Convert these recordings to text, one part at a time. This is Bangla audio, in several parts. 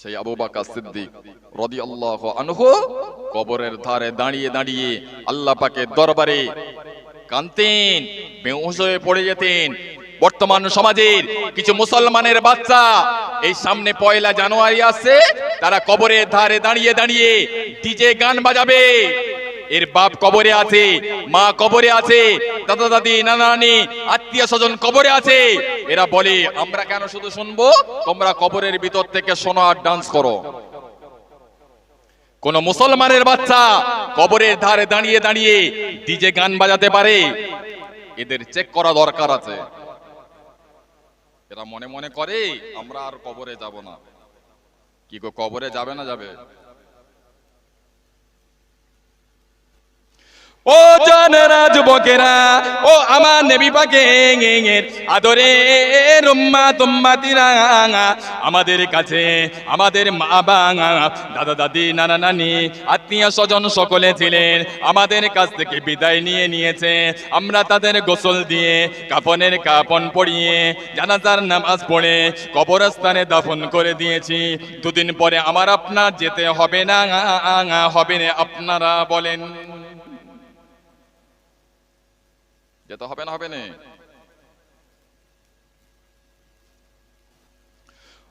সেই আবু বাকা সিদ্দিক রদি আল্লাহ আনহু কবরের ধারে দাঁড়িয়ে দাঁড়িয়ে আল্লাহ পাকে দরবারে কানতেন বেউস হয়ে পড়ে যেতেন। বর্তমান সমাজের কিছু মুসলমানের বাচ্চা এই সামনে পয়লা জানুয়ারি আসছে, তারা কবরের ধারে দাঁড়িয়ে দাঁড়িয়ে ডিজে গান বাজাবে। এর বাপ কবরে আছে, মা কবরে আছে, দাদা দাদি, নানা নানি, আত্মীয় স্বজন কবরে আছে। এরা বলে, আমরা কেন শুধু শুনব? তোমরা কবরের ভিতর থেকে শোনো আর ডান্স করো। কোন মুসলমানের বাচ্চা কবরের ধারে দাঁড়িয়ে দাঁড়িয়ে ডিজে গান বাজাতে পারে, এদের চেক করা দরকার আছে। এরা মনে মনে করে, আমরা আর কবরে যাব না। কি কবরে যাবে না যাবে? ও জানেরা, যুবকেরা, ও আমার নেবি পাকে আদরে, রুম্মা তুম্মাতিরা আমাদের কাছে, আমাদের মা বাঙা, দাদা দাদি, নানা নানি, আত্মীয় স্বজন সকলে ছিলেন, আমাদের কাছ থেকে বিদায় নিয়ে নিয়েছে। আমরা তাদের গোসল দিয়ে কাপনের কাপন পরিয়ে, জানাজার নামাজ পড়ে, কবরস্থানে দাফন করে দিয়েছি। দুদিন পরে আমার আপনার যেতে হবে না হবে না, আপনারা বলেন। যেতে হবে না হবে না।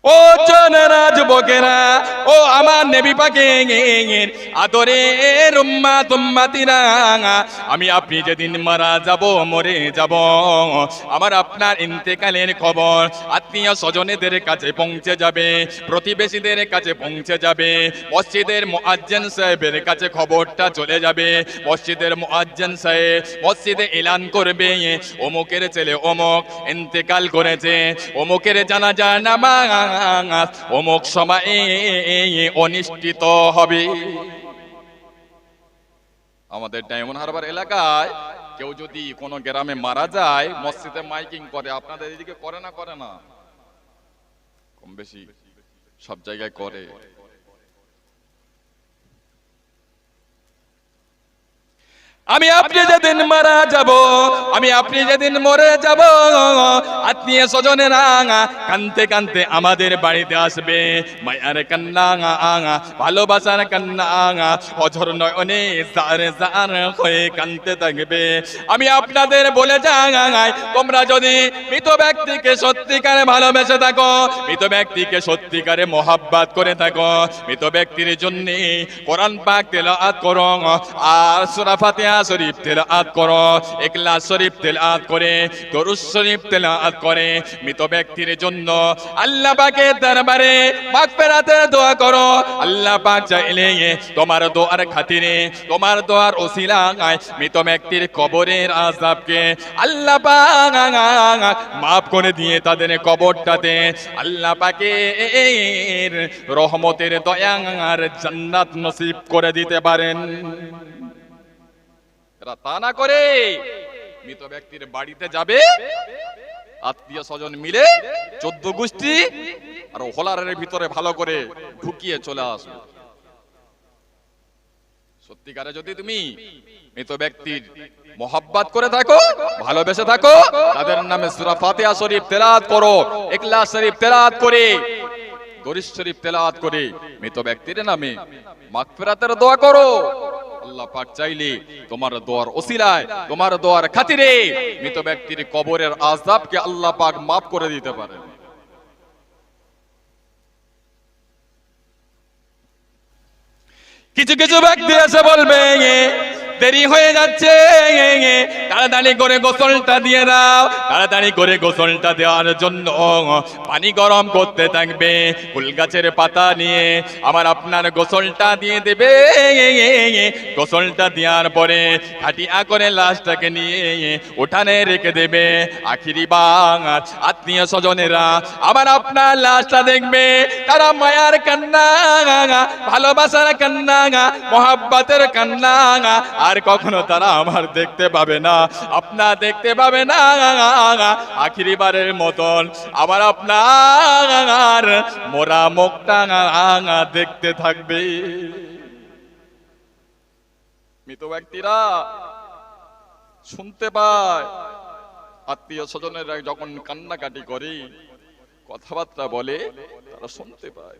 ও জনেরা যুবকেরা ও আমার নেবি পাকে আদরে রুম্মা তুম্মা তুম্মাতিরা আমি আপনি যেদিন মারা যাব, মরে যাব। আমার আপনার ইন্তেকালের খবর আত্মীয় স্বজনেদের কাছে পৌঁছে যাবে, প্রতিবেশীদের কাছে পৌঁছে যাবে, মসজিদের মুআজ্জিন সাহেবের কাছে খবরটা চলে যাবে। মসজিদের মুআজ্জিন সাহেব মসজিদে এলান করবে, অমুকের ছেলে অমুক ইন্তেকাল করেছে, অমুকের জানাজা নামাজ অমুক সময়ে অনিষ্ঠিত হবে। আমাদের ডায়মন্ড হারবার এলাকায় কেউ যদি কোনো গ্রামে মারা যায়, মসজিদে মাইকিং করে, আপনাদের এদিকে করে না করে না? কম বেশি সব জায়গায় করে। আমি আপনি যেদিন মারা যাব আমি আপনি যেদিন মরে যাব আত্মীয় স্বজনেরা কানতে কানতে আমাদের বাড়িতে আসবে। মায়ার কান্না আঙা ভালোবাসার কান্না আঙা অঝর নয়নে জার জার হয়ে কানতে থাকবে। আমি আপনাদের বলে যাই তোমরা যদি মৃত ব্যক্তিকে সত্যিকারে ভালোবেসে থাকো মৃত ব্যক্তিকে সত্যিকারে মোহাব্বাত করে থাকো মৃত ব্যক্তির জন্যে কোরআন পাক তেলাওয়াত করো। আর সূরা ফাতিহা শরীফ তেলাওয়াত করো। ইখলাস শরীফ তেলাওয়াত করে, দরুদ শরীফ তেলাওয়াত করে মৃত ব্যক্তির জন্য। আল্লাহ পাকের দরবারে মাগফিরাতের দোয়া করো। আল্লাহ পাক চাইলে তোমার দোয়ার খাতিরে, তোমার দোয়ার ওসিলায় মৃত ব্যক্তির কবরের আযাবকে আল্লাহ পাক মাফ করে দিয়ে তাদের কবরটাতে আল্লাহ পাকের রহমতের দয়ার জান্নাত নসিব করে দিতে পারেন। এরা তা না করে মৃত ব্যক্তির বাড়িতে যাবে, আত্মীয় স্বজন মিলে চোদ্দ গোষ্ঠী আর হোলারের ভিতরে ভালো করে ঢুকিয়ে চলে আসবে। সত্যিকারে যদি তুমি মৃত ব্যক্তির মোহাব্বাত করে থাকো, ভালোবেসে থাকো, তাদের নামে সূরা ফাতিহা শরীফ তেলাওয়াত করো, ইখলাস শরীফ তেলাওয়াত করে গরিশ শরীফ তেলাওয়াত করে মৃত ব্যক্তির নামে মাগফিরাতের দোয়া করো। আল্লাহ পাক চাইলে তোমার দোয়ার ওসিলায়, তোমার দোয়ার খাতিরে মৃত ব্যক্তির কবরের আজাবকে আল্লাহ পাক মাফ করে দিতে পারে কিছু কিছু ব্যক্তি এসে বলবে দেরি হয়ে যাচ্ছে। তাড়াতাড়ি করে গোসলটা দিয়ে দাও। তাড়াতাড়ি করে গোসলটা দেওয়ার জন্য পানি গরম করতে থাকবে। ফুল গাছের পাতা নিয়ে আমার আপনার গোসলটা দিয়ে দেবে। গোসলটা দেওয়ার পরে খাটিয়া করে লাশটাকে নিয়ে উঠানে রেখে দেবে। আখিরি বাঙাত আত্মীয় স্বজনেরা আমার আপনার লাশটা দেখবে। তারা মায়ার কান্না, ভালোবাসার কান্না, মহাব্বাতের কান্না আর কখনো তারা আমার দেখতে পাবে না। আপনার দেখতে পাবে না আখিরি বারের মতন। আবার আপনার মোরা মুখটা দেখতে থাকবে। মৃত ব্যক্তিরা শুনতে পায়। আত্মীয় স্বজনেরা যখন কান্নাকাটি করে, কথাবার্তা বলে, তারা শুনতে পায়।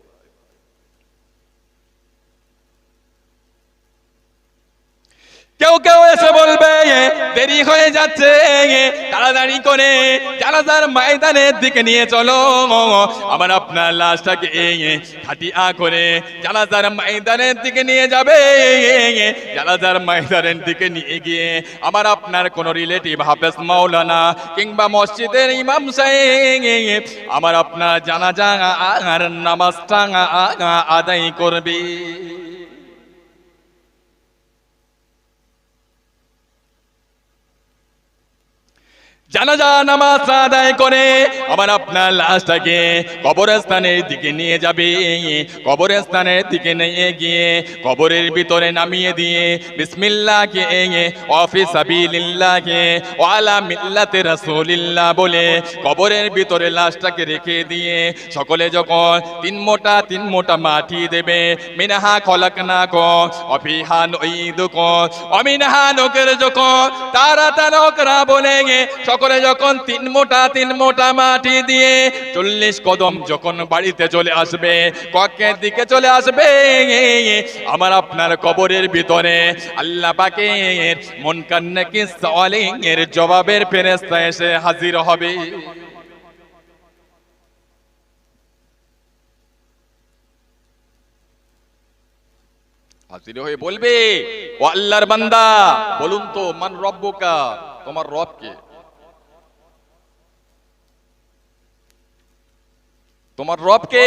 কেউ কেউ এসে বলবে দেরি হয়ে যাচ্ছে তাড়াতাড়ি করে জানাজার ময়দানের দিকে নিয়ে চলো। আবার আপনার লাশটাকে খাটিয়া করে জানাজার ময়দানের দিকে নিয়ে যাবে জানাজার ময়দানের দিকে নিয়ে গিয়ে আমার আপনার কোনো রিলেটিভ হাফেজ মাওলানা, কিংবা মসজিদের ইমাম আমার আপনার জানাজা আর নামাজটা আদায় করবে। জানাজা নামাজ আদায় করে আবার আপনার লাশটাকে কবরস্থানের দিকে নিয়ে যাবে। কবরস্থানের দিকে নিয়ে গিয়ে কবরের ভিতরে নামিয়ে দিয়ে বিসমিল্লাহকে অফিস সাবিলিল্লাহকে ওয়ালা মিল্লাতে রাসূলিল্লাহ বলে কবরের ভিতরে লাশটাকে রেখে দিয়ে সকলে যখন তিন মোটা তিন মোটা মাটি দেবে, মিনাহা খলাকনা কো অফিহা নঈদুকো অমিনহা নকের যখন তারা তারকরা বলে গে সকলে যখন তিন মোটা তিন মোটা মাটি দিয়ে চল্লিশ কদম যখন বাড়িতে চলে আসবে কক্ষের দিকে চলে আসবে, আমার আপনার কবরের ভিতরে আল্লাহ পাকের মন কান্না কি সওয়ালিং এর জবাবের ফেরেস্তা এসে হাজির হবে। হাজির হয়ে বলবে, ও আল্লাহর বান্দা, বলুন তো, মান রব্বকা, তোমার রব তোমার রব কে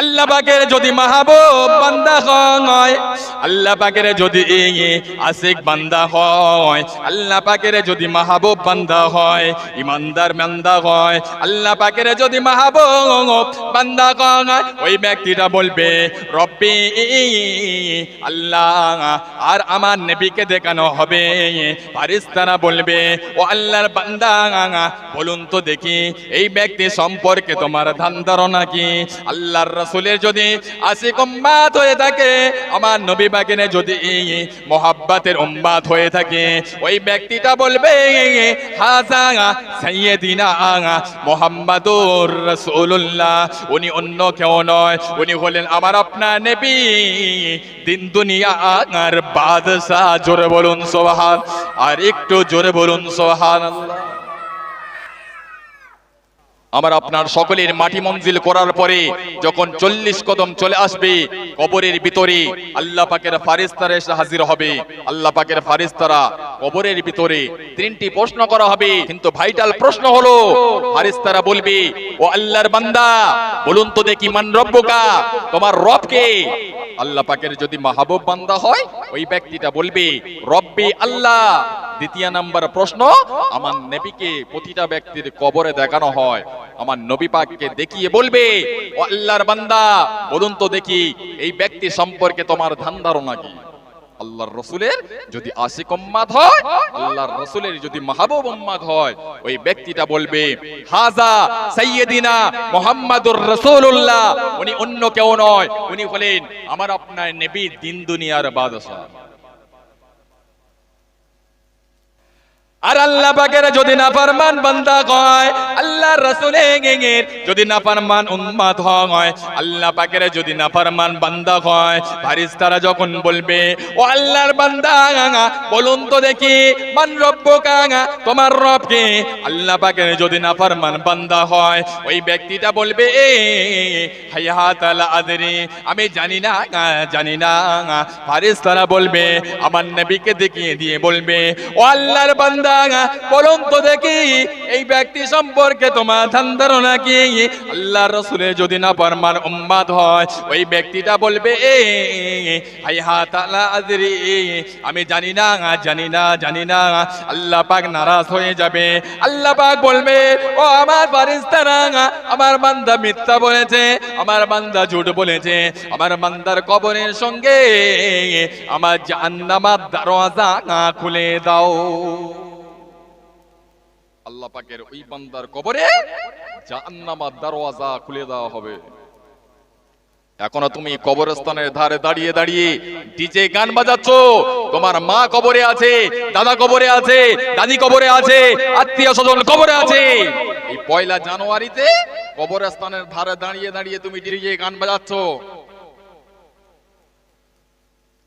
আল্লাহ পাকের যদি মাহবুব বান্দা হয়, আল্লাহ পাকের যদি আশিক বান্দা হয়, আল্লাহ পাকের যদি মাহবুব বান্দা হয়, ইমানদার বান্দা হয়, আল্লাহ পাকের যদি মাহবুব বান্দা হয়, ওই ব্যক্তিটা বলবে, রব্বি, আল্লাহ, আর আমার নবীকে দেখানো হবে। ফারিস্তারা বলবে, ও আল্লাহর বান্দা, বলুন তো দেখি, এই ব্যক্তি সম্পর্কে তোমার ধান ধারণা কি? আল্লাহর রাসূলের যদি আশিক উম্মাত হয়ে থাকে, আমার নবী বাগিনে যদি মোহাব্বতের উম্মাত হয়ে থাকে, ওই ব্যক্তিটা বলবে, হাজা সাইয়্যিদিনা মুহাম্মাদুর রাসূলুল্লাহ। উনি অন্য কেউ নয়, উনি হলেন আমার আপনার নবী। দিন দুনিয়া আর বাদশাহ, জোরে বলুন সুবহান, আর একটু জোরে বলুন সুবহানাল্লাহ। আমার আপনার সকলের মাটি মঞ্জিল করার পরে যখন চল্লিশ কদম চলে আসবে, কবরের ভিতরে আল্লাহ পাকের ফারিস্তারা এসে হাজির হবে। আল্লাহ পাকের ফারিস্তারা কবরের ভিতরে তিনটি প্রশ্ন করা হবে। কিন্তু ভাইটাল প্রশ্ন হলো, ফারিস্তারা বলবে, ও আল্লাহর বান্দা, বলুন তো দেখি মান রব্বকা, তোমার রব কে আল্লাহ পাকের যদি মাহবুব বান্দা হয়, ওই ব্যক্তিটা বলবে, রব্বি আল্লাহ। দ্বিতীয় নাম্বার প্রশ্ন, আমার নবীকে প্রতিটা ব্যক্তির কবরে দেখানো হয়। আমার নবী পাককে দেখিয়ে বলবে, ও আল্লাহর বান্দা, বলুন তো দেখি, এই ব্যক্তি সম্পর্কে তোমার ধান ধারণা কি? আল্লাহর রসুলের যদি আশিক উম্মাদ হয়, আল্লাহর রসুলের যদি মাহবুব উম্মাদ হয়, ওই ব্যক্তিটা বলবে, হাজা সাইয়েদিনা মুহাম্মাদুর রাসূলুল্লাহ। উনি অন্য কেউ নয়, উনি বলেন আমার আপনার নবী দিন দুনিয়ার বাদশা আর আল্লাহ পাকের যদি না ফরমান বান্দা হয় আল্লাহ রসুলের যদি না ফরমান উম্মাত হয়, আল্লাহ পাকের যদি না ফরমান বান্দা হয় ফারিস্তারা যখন বলবে, ও আল্লাহর বান্দা, বলুন তো দেখি, মান রব্ব কাঙা তোমার রবকে আল্লাহ পাকের যদি না ফরমান বান্দা হয়, ওই ব্যক্তিটা বলবে, এ হাইয়া তালা আদরি, আমি জানি না জানি না। ফারিস্তারা বলবে, আমার নবীকে দেখিয়ে দিয়ে বলবে, ও আল্লাহর বান্দা এই সম্পর্কে তোমার কি? যদি না হয়, ওই ব্যক্তিটা বলবে আমি জানি না জানি না জানি না, আল্লাহ পাক নারাজ হয়ে যাবে। আল্লাহ পাক বলবে, ও আমার ফারিস্তারা আমার বান্দা মিথ্যা বলেছে, আমার বান্দা ঝুট বলেছে, আমার বান্দার কবরের সঙ্গে আমার জান্নামার দরওয়াজা খুলে দাও। আল্লাহ পাকের ওই বান্দার কবরে জাহান্নামার দরওয়াজা খুলে দেওয়া হবে। এখনও তুমি কবরস্থানের ধারে দাঁড়িয়ে দাঁড়িয়ে ডিজে গান বাজাচ্ছ। তোমার মা কবরে আছে, দাদা কবরে আছে, দাদি কবরে আছে, আত্মীয় স্বজন কবরে আছে। এই পয়লা জানুয়ারিতে কবরস্থানের ধারে দাঁড়িয়ে দাঁড়িয়ে তুমি ডিজে গান বাজাচ্ছ।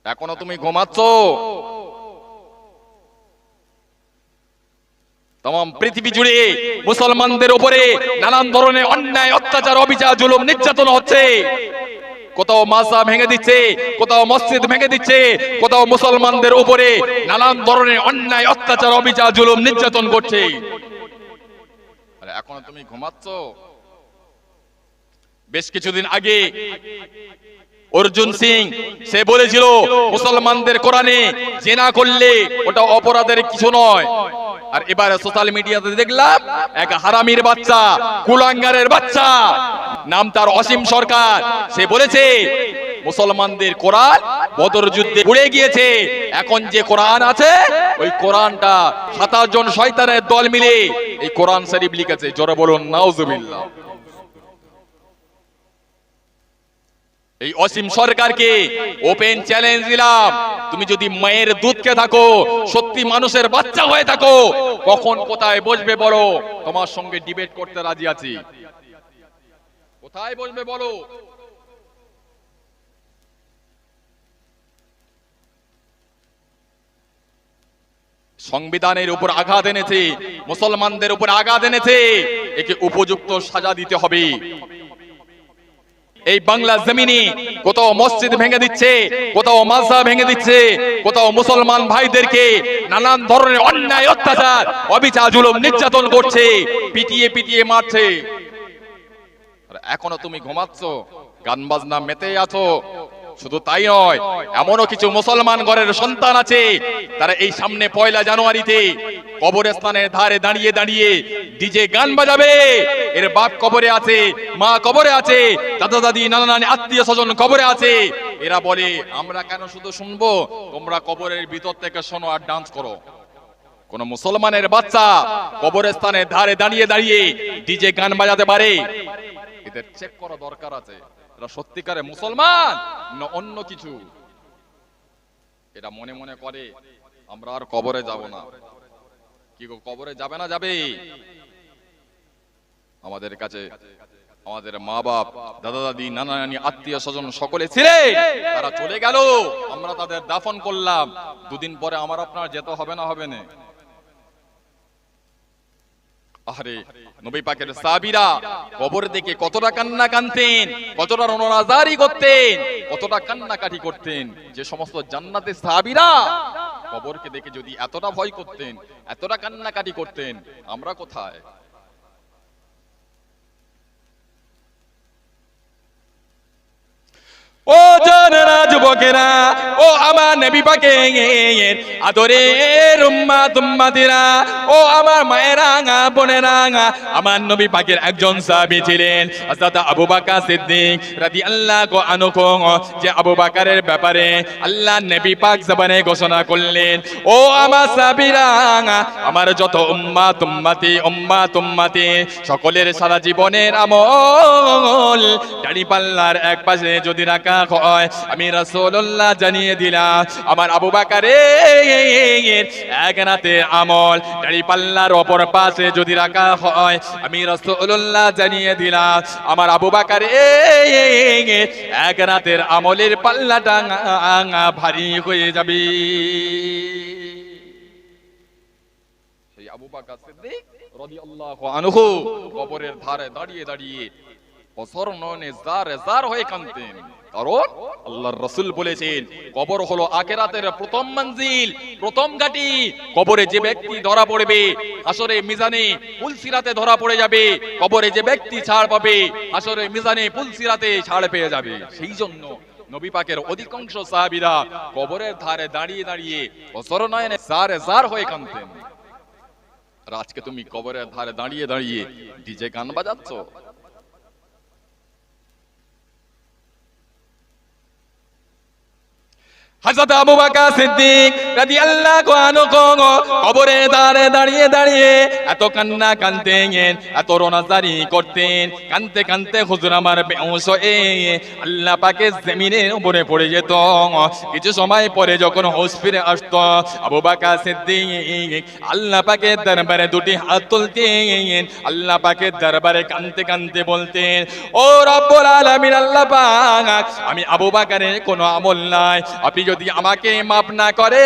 এখনও তুমি ঘুমাচ্ছ তাম পৃথিবী জুড়ে মুসলমানদের উপরে নানান ধরনের অন্যায়, অত্যাচার, অবিচার, জুলুম, নির্যাতন হচ্ছে। কোথাও মাসা ভেঙে দিচ্ছে, কোথাও মসজিদ ভেঙে দিচ্ছে, কোথাও মুসলমানদের উপরে নানান ধরনের অন্যায়, অত্যাচার, অবিচার, জুলুম, নির্যাতন করছে এখনও তুমি ঘুমাচ্ছ? বেশ কিছুদিন আগে অর্জুন সিং, সে বলেছিল, মুসলমানদের কোরআনে জেনা করলে ওটা অপরাধের কিছু নয়। আর এবারে সোশ্যাল মিডিয়াতে দেখলাম, এক হারামির বাচ্চা, কুলাঙ্গারের বাচ্চা, নাম তার অসীম সরকার। সে বলেছে, মুসলমানদের কোরআন বদর যুদ্ধে পুড়ে গিয়েছে। এখন যে কোরআন আছে, ওই কোরআনটা সাতাশ জন শয়তানের দল মিলে এই কোরআন শরীফ লিখেছে। জোরে বলুন, নাউজুবিল্লাহ। এই অসীম সরকারকে ওপেন চ্যালেঞ্জ দিলাম। তুমি যদি মায়ের দুধকে থাকো, সত্যি মানুষের বাচ্চা হয়ে থাকো, কখন কোথায় বসবে বলো? তোমার সঙ্গে ডিবেট করতে রাজি আছি। কোথায় বসবে বলো? সংবিধানের উপর আঘাত এনেছে, মুসলমানদের উপর আঘাত এনেছে, একে উপযুক্ত সাজা দিতে হবে। এই বাংলা জমিনে কোথাও মসজিদ ভেঙে দিচ্ছে, কোথাও মাসা ভেঙে দিচ্ছে, কোথাও মুসলমান ভাইদেরকে নানান ধরনের অন্যায়, অত্যাচার, অবিচার, জুলুম, নির্যাতন করছে, পিটিয়ে পিটিয়ে মারছে। এখনও তুমি ঘুমাচ্ছ? গান বাজনা মেতে আছো? শুধু তাই নয়, এমনও কিছু মুসলমান ঘরের সন্তান আছে, তারা এই সামনে পয়লা জানুয়ারিতে কবরস্থানের ধারে দাঁড়িয়ে দাঁড়িয়ে ডিজে গান বাজাবে। এর বাপ কবরে আছে, মা কবরে আছে, দাদা দাদি, নানা নানি, আত্মীয় স্বজন কবরে আছে। এরা বলে, আমরা কেন শুধু শুনব? তোমরা কবরের ভিতর থেকে শোনো আর ডান্স করো। কোন মুসলমানের বাচ্চা কবরস্থানের ধারে দাঁড়িয়ে দাঁড়িয়ে ডিজে গান বাজাতে পারে। এদের চেক করা দরকার আছে। এরা সত্যিকারে মুসলমান, না অন্য কিছু? এটা মনে মনে করে, আমরা আর কবরে যাব না। কি গো, কবরে যাবে না যাবে? আমাদের কাছে, আমাদের মা বাপ দাদা দাদি নানা নানি আত্মীয় স্বজন সকলে ছিলেন। তারা চলে গেল। আমরা তাদের দাফন করলাম। দুদিন পরে আমার আপনার যেতে হবে না হবে না। আরে নবী পাকের সাহাবীরা কবর দেখে কতটা কান্না কানতেন কতটা রণরাজারি করতেন, কতটা কান্নাকাটি করতেন, যে সমস্ত জান্নাতের সাহাবীরা কবরকে দেখে যদি এতটা ভয় করতেন, এতটা কান্নাকাটি করতেন, আমরা কোথায়? ও জানেরা যুবকেরা ও আমার নবী পাকে আদরের উম্মাত উম্মাতিরা ও আমার মায়েরা বোনেরা আমার নবী পাকের একজন সাহাবী ছিলেন আবু বকর সিদ্দিক রাদিয়াল্লাহু আনহু, যে আবু বকরের ব্যাপারে আল্লাহ নবী পাক জবানে ঘোষণা করলেন, ও আমার সাহাবীরা আমার যত উম্মা তুম্মাতি উম্মা তুম্মাতি সকলের সারা জীবনের আমল দাড়ি পাল্লার এক পাশে যদি রাখা হয় আমি রাসূলুল্লাহ জানিয়ে দিলাম, আমার আবু বাকারের এক রাতে আমল দাড়ি পাল্লার অপর পাশে যদি রাখা হয়, আমি রাসূলুল্লাহ জানিয়ে দিলাম, আমার আবু বাকারের এক রাতের আমলের পাল্লাটা ভারী হয়ে যাবে। সেই আবু বকর সিদ্দিক রাদিয়াল্লাহু আনহু কবরের ধারে দাঁড়িয়ে দাঁড়িয়ে বছর নয়নে রাসূল বলেছেন, কবর প্রথম মঞ্জিল, প্রথম কবরে যে ব্যক্তি ধরা পড়বে আসরে মিজানে ধরা পড়ে যাবে। ছাড় পাবে আসরে মিজানে ছাড় পেয়ে যাবে। সেই জন্য নবী পাকের অধিকাংশ সাহাবীরা কবরের ধারে দাঁড়িয়ে দাঁড়িয়ে বছর নয়নে জার হয়ে কাঁদতেন। আর আজকে তুমি কবরের ধারে দাঁড়িয়ে দাঁড়িয়ে ডিজে গান বাজাচ্ছ? হযরত আবু বকর সিদ্দিক রাদিয়াল্লাহু আনহু কবরে দাঁড়ে দাঁড়িয়ে দাঁড়িয়ে এত কান্না কানতেন, এত রোনাজারি করতেন, কানতে কানতে হুজুর আমার বেহুশ হয়ে আল্লাহ পাকের জমিনের উপরে পড়ে যেত। কিছু সময় পরে যখন হুশ ফিরে আসত, আবু বকর সিদ্দিক আল্লাহ পাকের দরবারে দুটি হাত তুলতেন, আল্লাহ পাকের দরবারে কানতে কানতে বলতেন, ও রব্বুল আলামিন, আল্লাহ পাক, আমি আবু বকরের কোনো আমল নাই, আপনি যদি আমাকে মাফ না করে,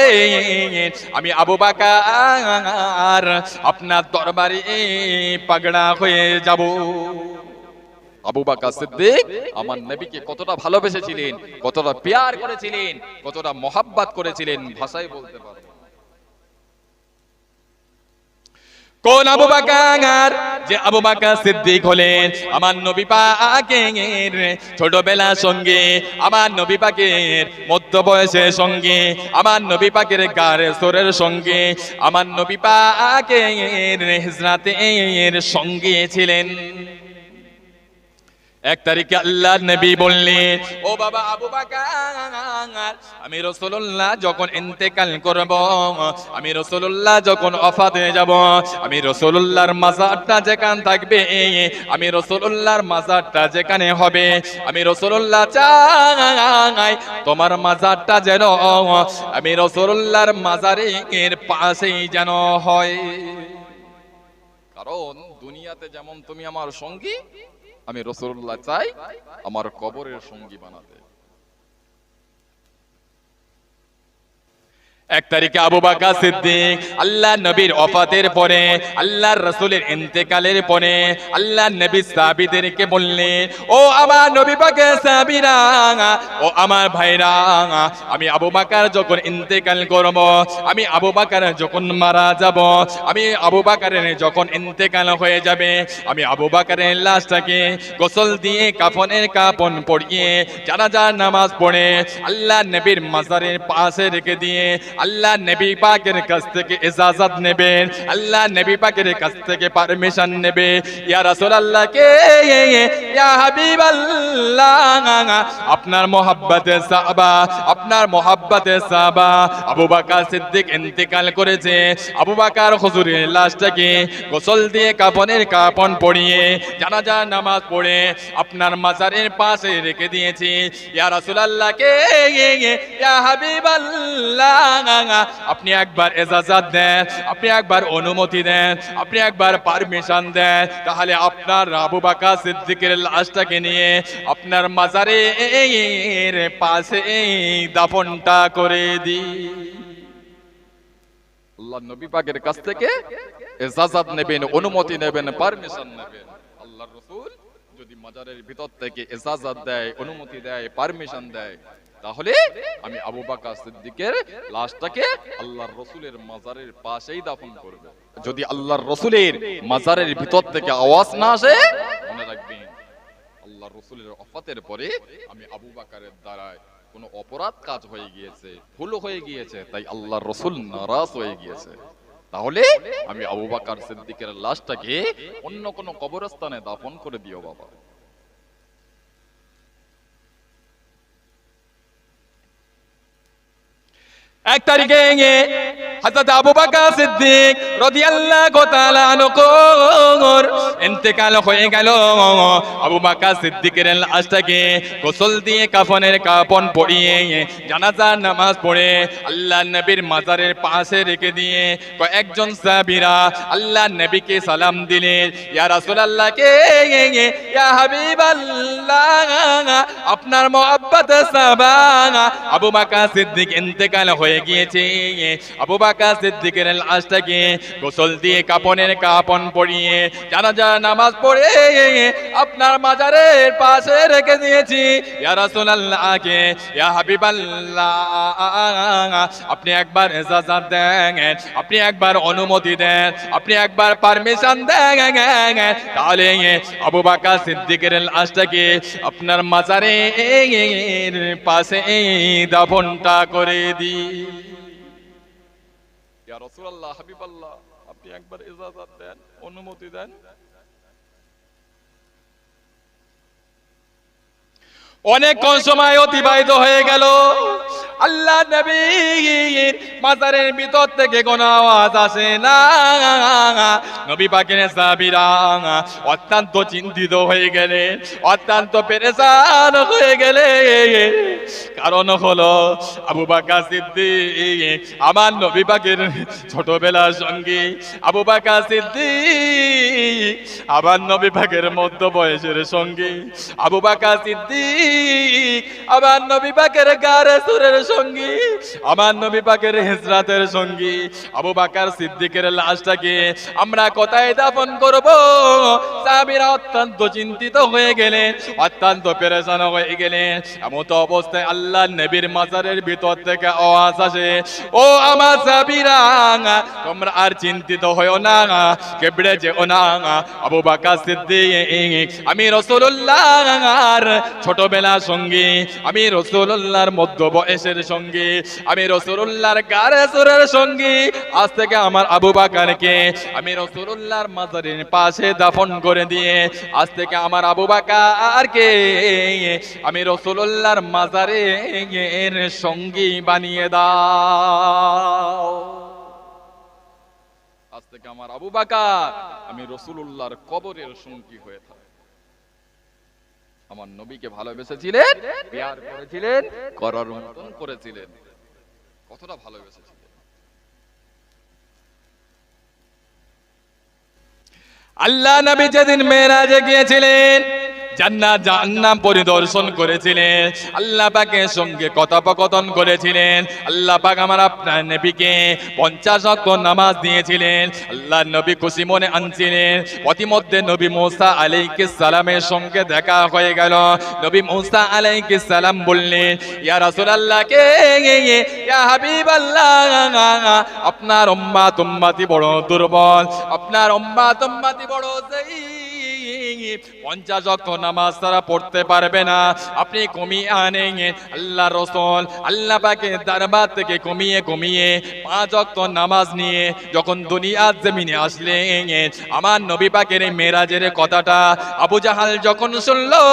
আমি আবু বাকার আপনার দরবারে পাগড়া হয়ে যাব আবু বাকা সিদ্দিক আমার নবীকে কতটা ভালোবেসেছিলেন, কতটা পেয়ার করেছিলেন, কতটা মহাব্বাত করেছিলেন ভাষায় বলতে পারব। কোন আবু বাকার যে আবু বাকা সিদ্দিক হলেন আমার নবী পাকের ছোটবেলা সঙ্গে, আমার নবী পাকের মধ্য বয়সের সঙ্গে, আমার নবী পাকের গারে সোরের সঙ্গে, আমার নবী পাকের হিজরাতের সঙ্গে ছিলেন। এক তারিখে আল্লাহ নবী বললেন, ও বাবা আবু বাকার, আমি রসুল্লাহ যখন ইন্তেকাল করব, আমি রসুল্লাহ যখন অফাতে যাব, আমি রসুল্লাহর মাজারটা যেখান থাকবে, আমি রসুল্লাহর মাজারটা যেখানে হবে, আমি রসুল্লাহ চাই তোমার মাজারটা যেন, আমি রসুল্লাহর মাজারের পাশেই যেন হয়। কারণ দুনিয়াতে যেমন তুমি আমার সঙ্গী আমি রসুল্লাহ চাই আমার কবরের সঙ্গী বানাতে। এক তারিখে আবু বাকা সিদ্দিক, আল্লাহ নবীর অফাতের পরে আল্লাহর রসুলের ইন্তেকালের পরে, আল্লাহ নবী সাবিদেরকে বললেন ও আমার নবী পাকে সাবিরা ও আমার ভাইরা, আমি আবু বাকার যখন ইন্তেকাল করব, আমি আবু বাকার যখন মারা যাব, আমি আবু বাকারের যখন ইন্তেকাল হয়ে যাবে, আমি আবু বাকারের লাশটাকে গোসল দিয়ে কাফনের কাপন পরিয়ে জানাজার নামাজ পড়ে, আল্লাহ নবীর মাজারের পাশে রেখে দিয়ে আল্লাহ নবী পাকের কাছ থেকে ইজাজত নেবেন, আল্লাহ নবী পাকের কাছ থেকে পারমিশন নেবে ইয়া রাসূলুল্লাহ, কে? ইয়া হাবিবাল্লাহ। আপনার মোহাব্বতে সাহাবা, আপনার মোহাব্বতে সাহাবা। আবু বকর সিদ্দিক ইন্তেকাল করেছে। আবু বকর হুজুরের লাশটাকে গোসল দিয়ে কাফনের কাফন পরিয়ে জানাজা নামাজ পড়ে আপনার মাজারের পাশে রেখে দিয়েছি। ইয়া রাসূলুল্লাহ, কে? ইয়া হাবিবাল্লাহ। আপনি একবার এজাজত দেন, আপনি একবার অনুমতি দেন, আপনি একবার পারমিশন দেন। তাহলে আপনার বাকা সিদ্দিকের লাশটাকে নিয়ে আপনার মাজারে পাশে দাফনটা করে নেবেন যদি মাজারের ভিতর থেকে এজাজত দেয়, অনুমতি দেয় পারমিশন দেয় তাহলে আমি আবু বাকা সিদ্দিকের লাশটাকে আল্লাহর রসুলের মাজারের পাশেই দাফন করবে। যদি আল্লাহর রসুলের মাজারের ভিতর থেকে আওয়াজ না আসে, মনে রাখবেন আল্লাহ রসুলের অফাতের পরে আমি আবু বাকারের দ্বারায় কোনো অপরাধ কাজ হয়ে গিয়েছে, ভুল হয়ে গিয়েছে, তাই আল্লাহ রসুল নারাজ হয়ে গিয়েছে। তাহলে আমি আবু বাকার সিদ্দিকের লাশটাকে অন্য কোনো কবরস্থানে দাফন করে দিও, বাবা। এক তারিখে হযরত আবু বকর সিদ্দিক রাদিয়াল্লাহু তাআলা আনহু ইন্তেকাল হয়ে গেল। আবু বকর সিদ্দিকের লাশটাকে গোসল দিয়ে কাফনের কাফন পরিয়ে জানাজার নামাজ পড়ে আল্লাহ নবীর মাজারের পাশে রেখে দিয়ে কয়েকজন সাহাবীরা আল্লাহ নবীকে সালাম দিলেন ইয়া রাসূলুল্লাহ, কে ইয়া হাবিবাল্লাহ, আপনার মোহাব্বত সাহাবা আবু বকর সিদ্দিক ইন্তেকাল হয়ে গিয়েছে। আবু বকর সিদ্দিকের লাশটাকে গোসল দিয়ে কাপনের কাপন নামাজ পড়ে আপনার মাজারের পাশে রেখে দিয়েছি। ইয়া আপনি একবার দেন, আপনি একবার অনুমতি দেন, আপনি একবার পারমিশন দেন, তাহলে আবু বকর সিদ্দিকের লাশটাকে আপনার মাজারের পাশে দাফনটা করে দিই। ইয়া হাবিব আল্লাহ আপনি একবার ইজাজত দেন অনুমতি দেন অনেকক্ষণ সময় অতিবাহিত হয়ে গেল। আল্লাহ নবীর মাজারের ভিতর থেকে কোনো আওয়াজ আসে না। নবী পাকের সাহাবীরা অত্যন্ত চিন্তিত হয়ে গেলেন অত্যন্ত পেরেশান হয়ে গেলে। কারণ হলো আবু বাকা সিদ্দিক, আমার নবী পাকের ছোটবেলার সঙ্গী আবু বাকা সিদ্দিক, আমার নবী পাকের মধ্য বয়সের সঙ্গী আবু বাকা সিদ্দিক। আমার নবী পাকের গারে সুরের সঙ্গী, আমার নবী পাকের হিজরাতের সঙ্গী, আবু বাকার সিদ্দিকের লাশটাকে আমরা কোথায় দাফন করব? সাহাবীরা অত্যন্ত চিন্তিত হয়ে গেলেন, অত্যন্ত পেরেশান হয়ে গেলেন। এমন তো অবস্থায় আল্লাহ নবীর মাজারের ভিতর থেকে আওয়াজ আসে, ও আমার সাহাবীরা, তোমরা আর চিন্তিত হয়েও না, কেবড়ে যেও না, আবু বাকার সিদ্দিক, আমি রসুল্লাহর ছোটবেলার সঙ্গী, আমি রসুল্লাহর মধ্য বয়সের সঙ্গী, আমি রসুল্লাহর গারে সুরের সঙ্গী, আজ থেকে আমার আবু বাকারকে আমি রসুল্লাহর মাজারের পাশে দাফন করে দিয়ে, আজ থেকে আমার আবু বাকারকে আমি রসুল্লাহর মাজারে এর সঙ্গী বানিয়ে দাও। আজ থেকে আমার আবু বাকার, আমি রসুল্লাহর কবরের সঙ্গী হয়ে থাকি আমার নবীকে ভালোবেসেছিলেন, বিয়ার করেছিলেন, করার মতন করেছিলেন। কতটা ভালোবেসেছিলেন? আল্লাহ নবী যেদিন মেয়েরাজে গিয়েছিলেন জান্নাত জাহান্নাম পরিদর্শন করেছিলেন। আল্লাহ পাকের সঙ্গে কথোপকথন করেছিলেন। আল্লাহ পাক আমার আপনার নবীকে পঞ্চাশ অক্ষ নামাজ দিয়েছিলেন। আল্লাহ নবী খুশি মনে আনছিলেন। প্রতিমধ্যে নবী মৌসা আলাইকে সালামের সঙ্গে দেখা হয়ে গেল। নবী মৌসা আলাইকে সালাম বললেন, ইয়া রাসূলুল্লাহ, কে ইয়া হাবিবাল্লাহ, আপনার উম্মা তুম্মাতি বড় দুর্বল। আপনার উম্মা তুম্মাতি বড় সেই পঞ্চাশ নামাজ তারা পড়তে পারবে না। আপনি কমিয়ে আল্লাহ আল্লাহ থেকে কমিয়ে কমিয়ে পাঁচ নামাজ নিয়ে যখন আমার নবী পাকের মেরাজের কথাটা আবু জাহাল যখন শুনলো,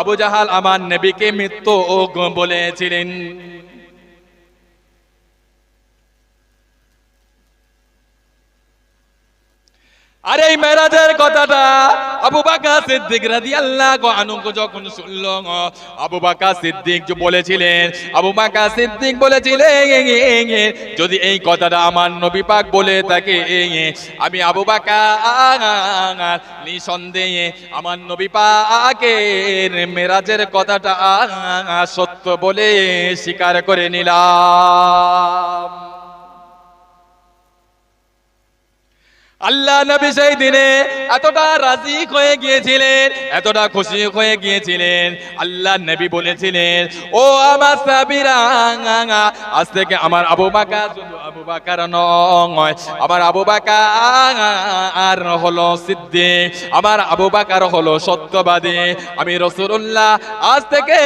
আবু জাহাল আমার নবীকে মৃত্যু বলেছিলেন। আরে এই মেরাজের কথাটা আবু বাকা সিদ্দিক রাদিয়াল্লাহু আনহু যখন শুনল আবু বাকা সিদ্দিক যে বলেছিলেন, আবু বাকা সিদ্দিক বলেছিলেন যদি এই কথাটা আমার নবী পাক বলে থাকে আমি আবু বাকা নিঃসন্দেহে আমার নবী পাকের মেরাজের কথাটা সত্য বলে স্বীকার করে নিলাম। আল্লাহ নবী সেই দিনে এতটা রাজি হয়ে গিয়েছিলেন, এতটা খুশি হয়ে গিয়েছিলেন। আল্লাহ নবী বলেছিলেন, ও আমার সাবিরা আজ থেকে আমার আবু মাকা আবু বাকার নয়। আমার আবু বাকা আর হলো আমার আবু বাকার হলো সত্যবাদী। আমি রসুল্লাহ আজ থেকে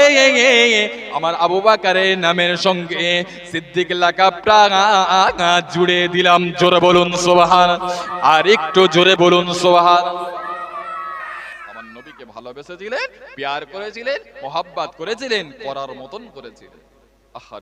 আমার আবু বাকারের নামের সঙ্গে জুড়ে দিলাম। জোরে বলুন সোহান আর একটু জোরে বলুন সোহান আমার নবীকে ভালোবেসেছিলেন, প্যার করেছিলেন, মোহাব্বাত করেছিলেন করার মতন করেছিলেন। আহা